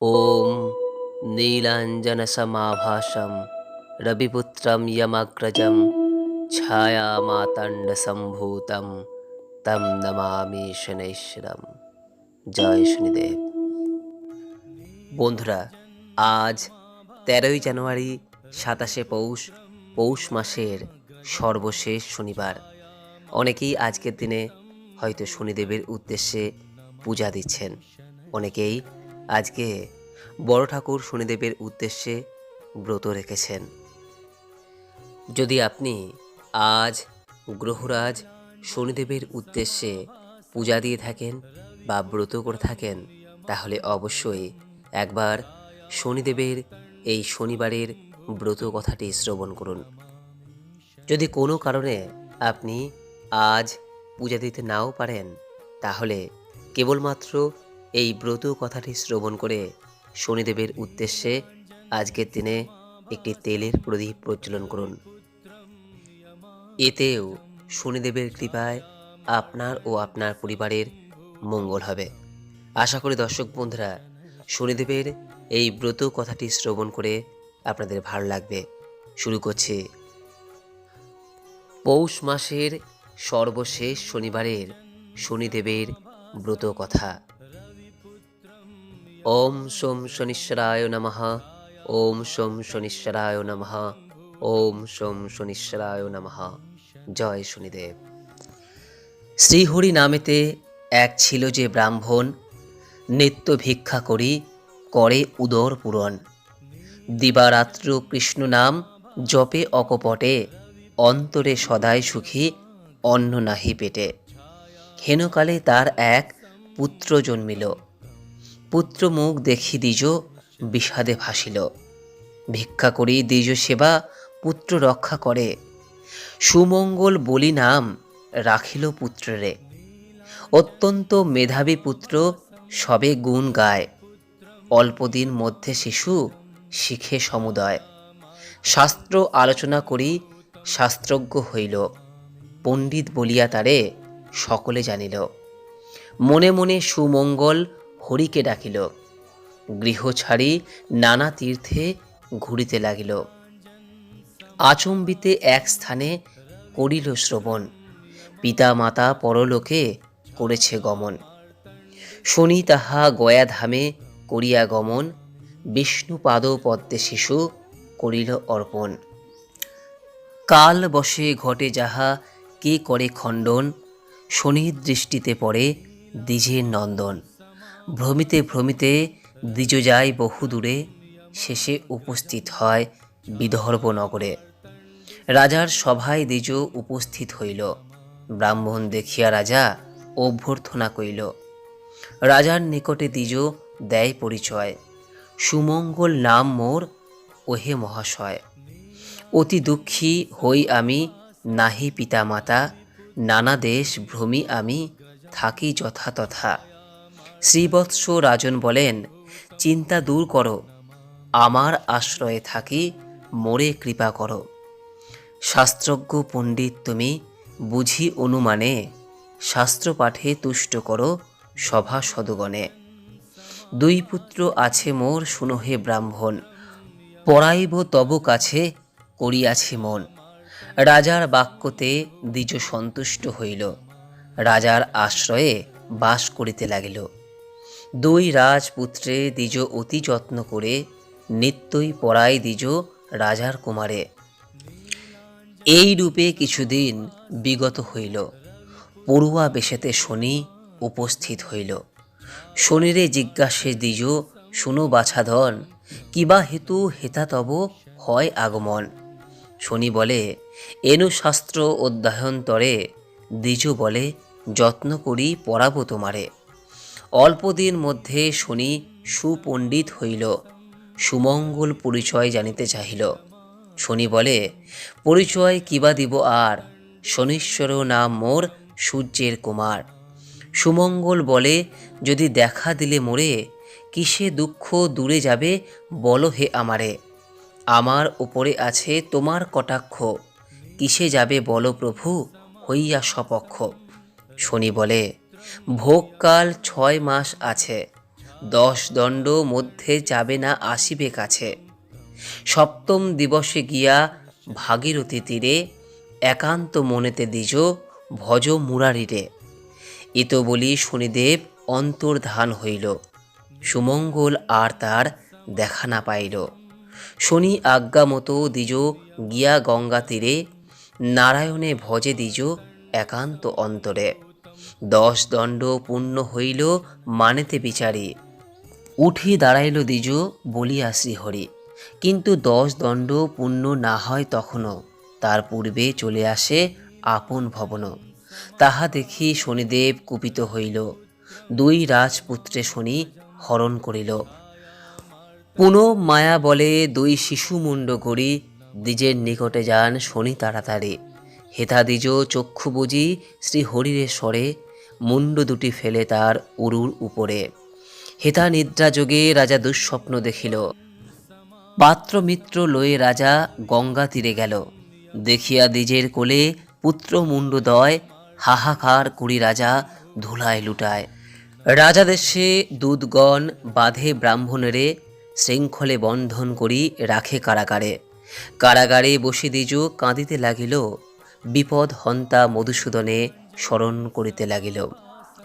ॐ नीलाञ्जनसमाभासं रविपुत्रं यमग्रजं ছায়ামাতাণ্ডসম্ভূতম তম নমামি শনেশ্বরম জয় শনিদেব বন্ধুরা আজ তেরোই জানুয়ারি সাতাশে পৌষ পৌষ মাসের সর্বশেষ শনিবার অনেকেই আজকের দিনে হয়তো শনিদেবের উদ্দেশ্যে পূজা দিচ্ছেন অনেকেই আজকে বড় ঠাকুর শনিদেবের উদ্দেশ্যে ব্রত রেখেছেন। যদি আপনি আজ গ্রহরাজ শনিদেবের উদ্দেশ্যে পূজা দিয়ে থাকেন বা ব্রত করে থাকেন, তাহলে অবশ্যই একবার শনিদেবের এই শনিবারের ব্রত কথাটি শ্রবণ করুন। যদি কোনো কারণে আপনি আজ পূজা দিতে নাও পারেন, তাহলে কেবলমাত্র এই ব্রত কথাটি শ্রবণ করে শনিদেবের উদ্দেশ্যে আজকের দিনে একটি তেলের প্রদীপ প্রজ্বলন করুন। এতেও শনিদেবের কৃপায় আপনার ও আপনার পরিবারের মঙ্গল হবে। আশা করি দর্শক বন্ধুরা, শনিদেবের এই ব্রত কথাটি শ্রবণ করে আপনাদের ভালো লাগবে। শুরু করছি। পৌষ মাসের সর্বশেষ শনিবারের শনিদেবের ব্রত কথা। ওম সোম শনিশ্বরায় নমঃ। ওম সোম শনিশ্বরায় নমঃ। ওম সোম শনিশ্বরায় নমঃ। জয় শনিদেব। শ্রীহরি নামেতে এক ছিল যে ব্রাহ্মণ, নিত্য ভিক্ষা করি করে উদর পূরণ। দিবারাত্র কৃষ্ণ নাম জপে অকপটে, অন্তরে সদাই সুখী, অন্ন নাহি পেটে। হেনকালে তার এক পুত্র জন্মিল। পুত্র মুখ দেখি দ্বিজ বিষাদে ভাসিল। ভিক্ষা করি দ্বিজ সেবা পুত্র রক্ষা করে। সুমঙ্গল বলি নাম রাখিল পুত্ররে। অত্যন্ত মেধাবী পুত্র সবে গুণ গায়। অল্পদিন মধ্যে শিশু শিখে সমুদয়। শাস্ত্র আলোচনা করি শাস্ত্রজ্ঞ হইল। পণ্ডিত বলিয়া তারে সকলে জানিল। মনে মনে সুমঙ্গল হরিকে ডাকিল। গৃহ ছাড়ি নানা তীর্থে ঘুরিতে লাগিল। আচম্বিতে এক স্থানে করিল শ্রবণ। পিতা মাতা পরলোকে করেছে গমন। শনি তাহা গয়া ধামে করিয়া গমন বিষ্ণু পাদ পদ্মে শিশু করিল অর্পণ। কাল বসে ঘটে যাহা, কে করে খণ্ডন, শনির দৃষ্টিতে পড়ে দ্বিজের নন্দন। ভ্রমিতে ভ্রমিতে দ্বিজ যায় বহু দূরে শেষে উপস্থিত হয় বিদর্ভ নগরে রাজার সভায় দ্বিজ উপস্থিত হইল। ব্রাহ্মণ দেখিয়া রাজা অভ্যর্থনা কইল রাজার নিকটে দ্বিজ দেয় পরিচয়। সুমঙ্গল নাম মোর, ওহে মহাশয়। অতি দুঃখী হই আমি, নাহি পিতা মাতা নানা দেশ ভ্রমি আমি, থাকি যথা তথা শ্রীবৎস রাজন বলেন, চিন্তা দূর করো, আমার আশ্রয়ে থাকি, মোরে কৃপা করো। শাস্ত্রজ্ঞ পণ্ডিত তুমি বুঝি অনুমানে শাস্ত্র পাঠে তুষ্ট করো সভা সদগণে। দুই পুত্র আছে মোর শুনহে ব্রাহ্মণ, পড়াইব তব কাছে করিয়াছে মন। রাজার বাক্যতে দ্বিজ সন্তুষ্ট হইল, রাজার আশ্রয়ে বাস করিতে লাগিল। দুই রাজপুত্রে দ্বিজ অতি যত্ন করে, নিত্যই পড়ায় দ্বিজ রাজার কুমারে। এই রূপে কিছুদিন বিগত হইল। পড়ুয়া বেশেতে শনি উপস্থিত হইল। শনিরে জিজ্ঞাসে দ্বিজ, শুনো বাছাধন, কিবা হেতু হেতা তব হয় আগমন? শনি বলে, এনু শাস্ত্র অধ্যয়ন্তরে দ্বিজ বলে, যত্ন করি পড়াবো তোমারে। অল্পদিন মধ্যে শনি সুপণ্ডিত হইল। সুমঙ্গল পরিচয় জানিতে চাহিল। শনি বলে, পরিচয় কিবা দিব আর? শনিশ্বর নাম মোর সূর্যের কুমার। সুমঙ্গল বলে, যদি দেখা দিলে মোরে, কিসে দুঃখ দূরে যাবে বলো হে আমারে। আমার উপরে আছে তোমার কটাক্ষ। কিসে যাবে বলো প্রভু, হইয়া সপক্ষ শনি বলে ভোগকাল ছয় মাস আছে। দশ দণ্ড মধ্যে যাবে না আসিবে কাছে। সপ্তম দিবসে গিয়া ভাগীরথী তীরে একান্ত মনেতে দিজ, ভজ মুরারিরে। ইত বলি শনিদেব অন্তর্ধান হইল। সুমঙ্গল আর তার দেখা না পাইল। শনি আজ্ঞা মতো দ্বিজ গিয়া গঙ্গা তীরে, নারায়ণে ভজে দ্বিজ একান্ত অন্তরে। দশ দণ্ড পূর্ণ হইল মানেতে বিচারি। উঠি দাঁড়াইল দ্বিজ বলিয়া শ্রীহরি। কিন্তু দশ দণ্ড পূর্ণ না হয় তখনও। তার পূর্বে চলে আসে আপন ভবন। তাহা দেখি শনিদেব কুপিত হইল। দুই রাজপুত্রে শনি হরণ করিল। পুনঃ মায়া বলে দুই শিশু মুন্ড করি, দ্বিজের নিকটে যান শনি তাড়াতাড়ি। হেতা দ্বিজ চক্ষু বুঝি শ্রী হরিরে স্বরে মুন্ড দুটি ফেলে তার উরুর উপরে। হেতা নিদ্রা যোগে রাজা দুঃস্বপ্ন দেখিল। পাত্র মিত্র লয়ে রাজা গঙ্গা তীরে গেল। দেখিয়া দ্বিজের কোলে পুত্র মুন্ডদয় হাহাকার করি রাজা ধুলায় লুটায়। রাজা দেশে দুধগণ বাঁধে ব্রাহ্মণেরে, শৃঙ্খলে বন্ধন করি রাখে কারাগারে। কারাগারে বসে দ্বিজ কাঁদিতে লাগিল। বিপদ হন্তা মধুসূদনে স্মরণ করিতে লাগিল।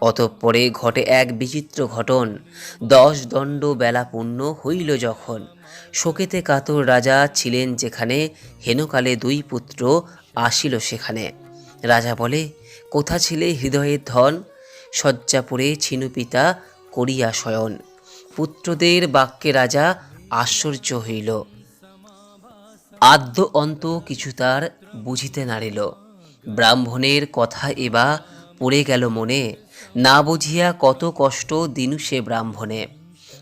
অতঃপরে ঘটে এক বিচিত্র ঘটন। দশ দণ্ড বেলা পূর্ণ হইল যখন। শোকেতে কাতর রাজা ছিলেন যেখানে হেনকালে দুই পুত্র আসিল সেখানে। রাজা বলে, কোথা ছিলে হৃদয়ের ধন? শয্যাপুরে ছিনু পিতা করিয়া শয়ন। পুত্রদের বাক্যে রাজা আশ্চর্য হইল। আদ্য অন্ত কিছু তার বুঝিতে নারিল ব্রাহ্মণের কথা এবা পড়ে গেল মনে, না বুঝিয়া কত কষ্ট দিনু সে ব্রাহ্মণে।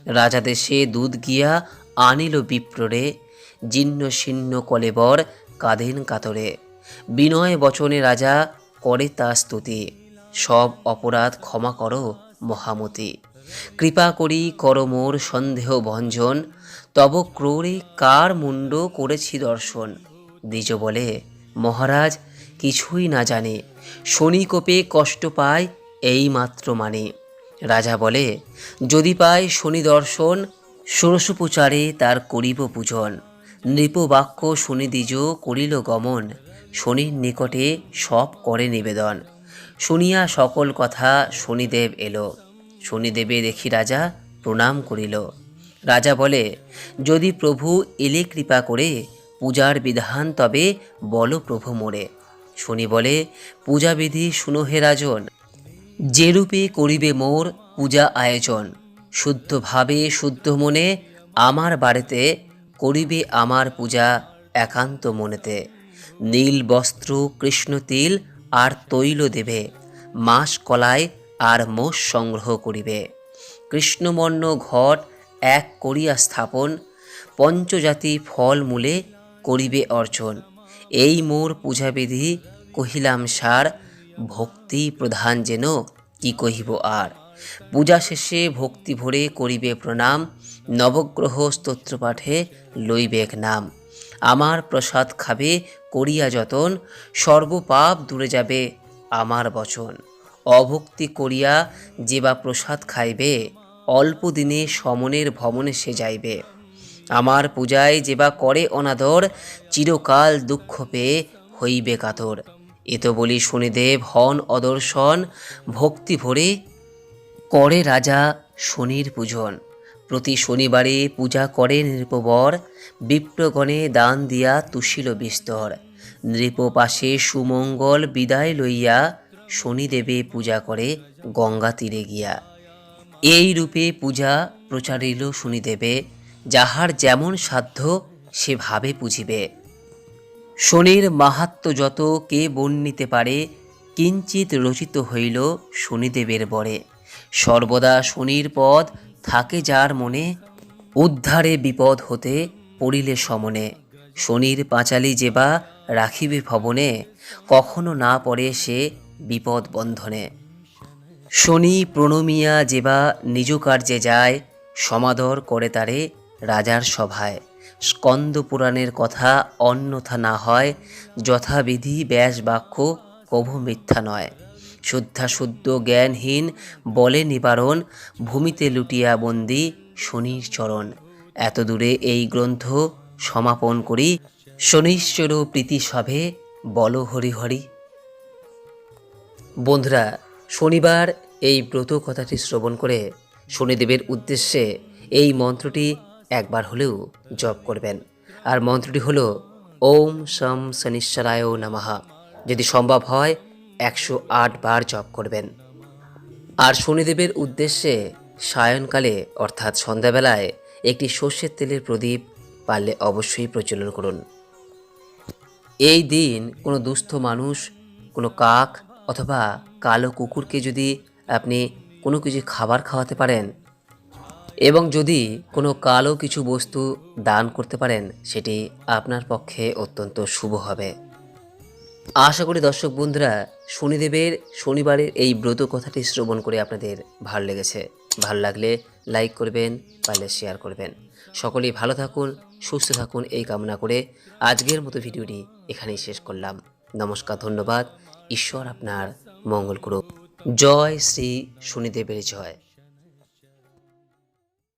রাজা দেশে দুধ গিয়া আনিল বিপ্ররে জীর্ণ শীর্ণ কলেবর কাঁদেন কাতরে। বিনয় বচনে রাজা করে তা স্তুতি, সব অপরাধ ক্ষমা করো মহামতি। কৃপা করি কর মোর সন্দেহ ভঞ্জন, তব ক্রোড়ে কার মুন্ড করেছি দর্শন? দ্বিজ বলে, মহারাজ কিছুই না জানে। শনিকোপে কষ্ট পায় এই মাত্র মানে। রাজা বলে, যদি পায় শনি দর্শন, ষোড়শোপচারে তার করিব পূজন। নৃপবাক্য শনি দ্বিজ করিল গমন, শনির নিকটে সব করে নিবেদন। শুনিয়া সকল কথা শনিদেব এলো। শনিদেবে দেখি রাজা প্রণাম করিল। রাজা বলে, যদি প্রভু এলে কৃপা করে, পূজার বিধান তবে বল প্রভু মোরে। শনি বলে, পূজাবিধি শুনো হে রাজন। যেরূপে করিবে মোর পূজা আয়োজন, শুদ্ধভাবে শুদ্ধ মনে আমার বাড়িতে করিবে আমার পূজা একান্ত মনেতে। নীল বস্ত্র, কৃষ্ণ তিল আর তৈল দেবে, মাস কলায় আর মোষ সংগ্রহ করিবে। কৃষ্ণবর্ণ ঘট এক করিয়া স্থাপন, পঞ্চজাতি ফল মূলে করিবে অর্জন। এই মোর পূজাবিধি কহিলাম সার, ভক্তি প্রধান যেন, কি কহিব আর? পূজা শেষে ভক্তি ভরে করিবে প্রণাম, নবগ্রহ স্তোত্র পাঠে লইবেক নাম। আমার প্রসাদ খাবে করিয়া যতন, সর্বপাপ দূরে যাবে আমার বচন। অভক্তি করিয়া যে বা প্রসাদ খাইবে, অল্প দিনে সমনের ভবনে সে যাইবে। আমার পূজায় যে বা করে অনাদর, চিরকাল দুঃখ পেয়ে হইবে কাতর। এ তো বলি শনিদেব হন অদর্শন, ভক্তি ভরে করে রাজা শনির পূজন। প্রতি শনিবারে পূজা করে নৃপবর বিপ্রগণে দান দিয়া তুষিল বিস্তর। নৃপ পাশে সুমঙ্গল বিদায় লইয়া শনিদেবে পূজা করে গঙ্গা তীরে গিয়া। এই রূপে পূজা প্রচারিল শনিদেবে। যাহার যেমন সাধ্য সে ভাবে পুজিবে শনির মাহাত্ম যত কে বর্ণিতে পারে কিঞ্চিত রচিত হইল শনিদেবের বরে। সর্বদা শনির পদ থাকে যার মনে, উদ্ধারে বিপদ হতে পড়িলে সমনে। শনির পাঁচালি যেবা রাখিবে ভবনে, কখনো না পড়ে সে বিপদ বন্ধনে। শনি প্রণমিয়া যেবা নিজ কার্যে যায়, সমাদর করে তারে রাজার সভায়। স্কন্দ পুরাণের কথা অন্যথা না হয়, যথাবিধি ব্যাস বাক্য কভু মিথ্যা নয়। শুদ্ধা শুদ্ধ জ্ঞানহীন বলে নিবারণ, ভূমিতে লুটিয়া বন্দি শনির চরণ। এত দূরে এই গ্রন্থ সমাপন করি। শনিশ্চর প্রীতি সভে বল হরি হরি। বন্ধুরা, শনিবার এই ব্রত কথাটি শ্রবণ করে শনিদেবের উদ্দেশ্যে এই মন্ত্রটি একবার হলেও জপ করবেন। আর মন্ত্রটি হলো, ওম শম শনিশ্বরায় নমঃ। যদি সম্ভব হয়, একশো আট বার জপ করবেন। আর শনিদেবের উদ্দেশ্যে সায়নকালে, অর্থাৎ সন্ধ্যাবেলায়, একটি সর্ষের তেলের প্রদীপ পারলে অবশ্যই প্রচলন করুন। এই দিন কোনো দুস্থ মানুষ, কোনো কাক অথবা কালো কুকুরকে যদি আপনি কোনো কিছু খাবার খাওয়াতে পারেন এবং যদি কোনো কালো কিছু বস্তু দান করতে পারেন, সেটি আপনার পক্ষে অত্যন্ত শুভ হবে। আশা করি দর্শক বন্ধুরা, শনিদেবের শনিবারের এই ব্রত কথাটি শ্রবণ করে আপনাদের ভালো লেগেছে। ভালো লাগলে লাইক করবেন, পারলে শেয়ার করবেন। সকলেই ভালো থাকুন, সুস্থ থাকুন, এই কামনা করে আজকের মতো ভিডিওটি এখানেই শেষ করলাম। নমস্কার, ধন্যবাদ। ঈশ্বর আপনার মঙ্গল করুক। জয় শ্রী শনিদেবের জয়।